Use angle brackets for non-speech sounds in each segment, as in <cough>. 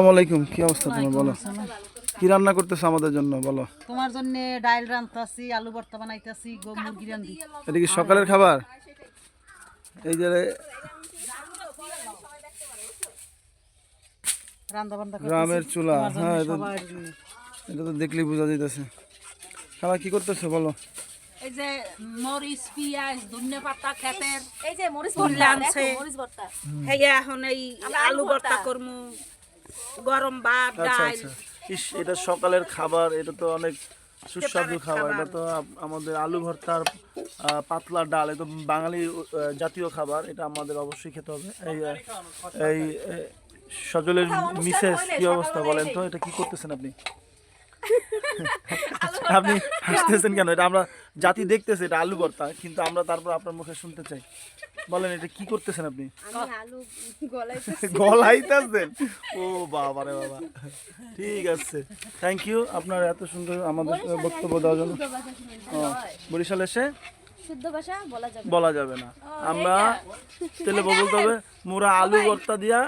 আসসালামু আলাইকুম কি অবস্থা তোমার? বলো। কি রান্না করতেছো আমাদের জন্য? বলো। তোমার জন্য রান্তাছি আলু ভর্তা বানাইতাছি গো মুরগি রান্ধি এটা কি সকালের খাবার? এই যে গ্রামের চুলা। হ্যাঁ এটা এটা তো দেখলেই বোঝা যাইতেছে। খালা কি করতেছো বলো? এই যে মরিচ পিঁয়াজ ধনিয়া পাতা খেতের এই যে মরিচ ভর্তা মরিচ ভর্তা। হেই এখন এই আলু ভর্তা। করমু। গরম ভাত আচ্ছা ডাল। আচ্ছা। ইস এটা সকালের খাবার এটা তো অনেক সুস্বাদু খাবার। এটা তো আমাদের আলু ভর্তার পাতলা ডাল এটা বাঙালি জাতীয় খাবার। এটা আমাদের অবশ্যই খেতে হবে। এই এই সজলের মিসেস কি অবস্থা বলেন তো? এটা কি করতেছেন আপনি? <laughs> আপনি হাসতেছেন কেন? এটা আমরা জাতি দেখতেছি এটা আলু ভর্তা কিন্তু আমরা তারপর আপনার মুখে শুনতে চাই। বলেন এটা কি করতেছেন আপনি? আমি আলু <laughs> গলাইতেছেন? ও বাবা রে বাবা। ঠিক আছে। থ্যাংক ইউ আপনার এত সুন্দর আমাদের বক্তব্য দেওয়ার জন্য। বরিশাল এসে? শুদ্ধ ভাষা বলা যাবে বলা যাবে না। আমরা তেলে বলতে হবে মোরা আলু ভর্তা দিয়া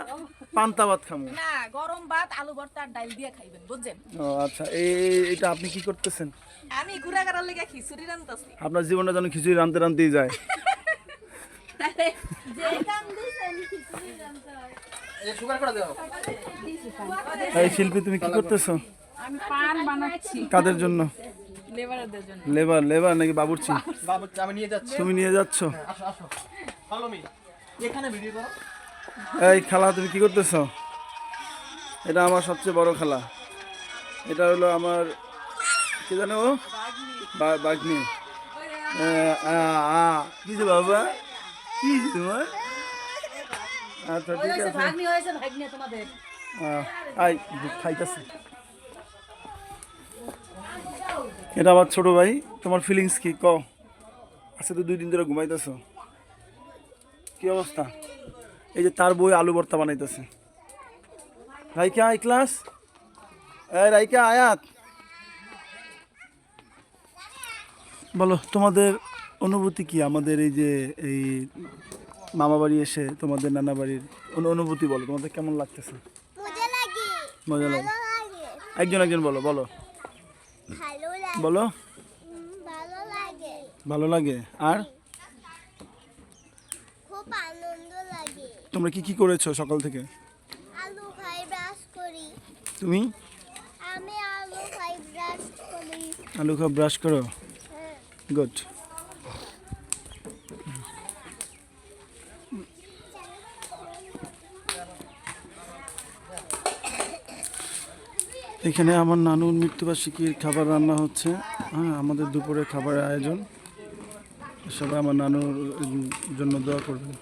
পান্তা ভাত খামু। না গরম ভাত আলু ভর্তা আর ডাল দিয়ে খাইবেন বুঝছেন? ও আচ্ছা এই এটা আপনি কি করতেছেন? আমি গুড়া করার লেগে খিচুড়ি রান্তাছি আপনার জীবনটা যেন খিচুড়ি রানতে রানতেই যায়। এই শিল্পী তুমি কি করতেছো? আমি পান বানাচ্ছি। কাদের জন্য? লেবারদের জন্য। লেবার লেবার নাকি বাবুর্চি? আমি নিয়ে যাচ্ছি। তুমি নিয়ে যাচ্ছ? আসো আসো। ফলো মি এখানে ভিডিও করো। এই খেলা তুমি কি করতেছ? এটা আমার সবচেয়ে বড় খেলা। এটা হলো আমার কি জানো বাগ্নি। কি যে বাবা? কি যে তোমার? আচ্ছা ঠিক আছে। আই খাইতেছে। এটা আমার ছোট ভাই। তোমার ফিলিংস কি? ক আজকে তো দুই দিন ধরে ঘুমাইতেছ। কি অবস্থা? এই যে তার বই আলু ভর্তা বানাইতেছে। রাইকা আই ক্লাস? এই রাইকা আয়াত। বলো তোমাদের অনুভূতি কি? আমাদের এই যে এই মামা বাড়ি এসে তোমাদের নানা বাড়ির অনুভূতি বলো তোমাদের কেমন লাগতেছে? মজা লাগে। একজন একজন বলো বলো। বলো। ভালো লাগে। আর? তোমরা কি কি করেছ সকাল থেকে? আলু খাই ব্রাশ করি। তুমি? আমি আলু খাই ব্রাশ করি। আলু খাও ব্রাশ করো? হ্যাঁ। গুড। এখানে আমার নানুর মৃত্যুবার্ষিকীর খাবার রান্না হচ্ছে। হ্যাঁ আমাদের দুপুরে খাবারের আয়োজন। সবাই আমার নানুর জন্য দোয়া করবেন।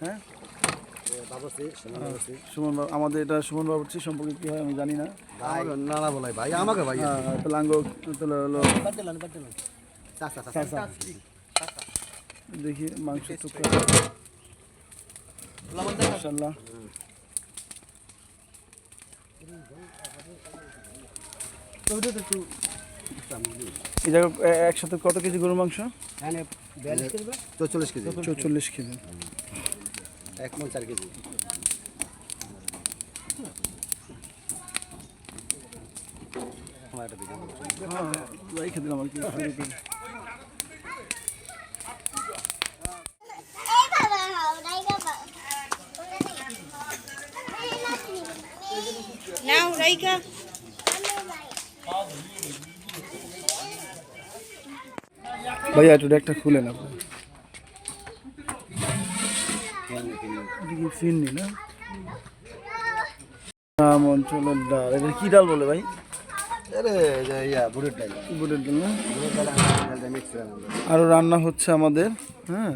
হ্যাঁ? সুমন বাবু আমাদের এটা সুমন বাবুর্চি সম্পর্কে কি হয় আমি জানি না। না না বলাই ভাই আমাকে ভাই। হ্যাঁ, তালাঙ্গ তাহলে হলো। চাচা। দেখি মাংস টুকরা। মাশাআল্লাহ। এই জায়গা একসাথে কত কেজি গরুর মাংস? চল্লিশ কেজি চৌচল্লিশ কেজি। এক মন চার কেজি। হ্যাঁ নাও রাইকা ভাইয়া একটু একটা খুলে আপনি। এটা কি ফিরনি না। গ্রাম অঞ্চলের ডাল। এটা কী ডাল বলে ভাই? আরও যে ইয়া বুটের ডাল। না। আরও রান্না হচ্ছে আমাদের হ্যাঁ?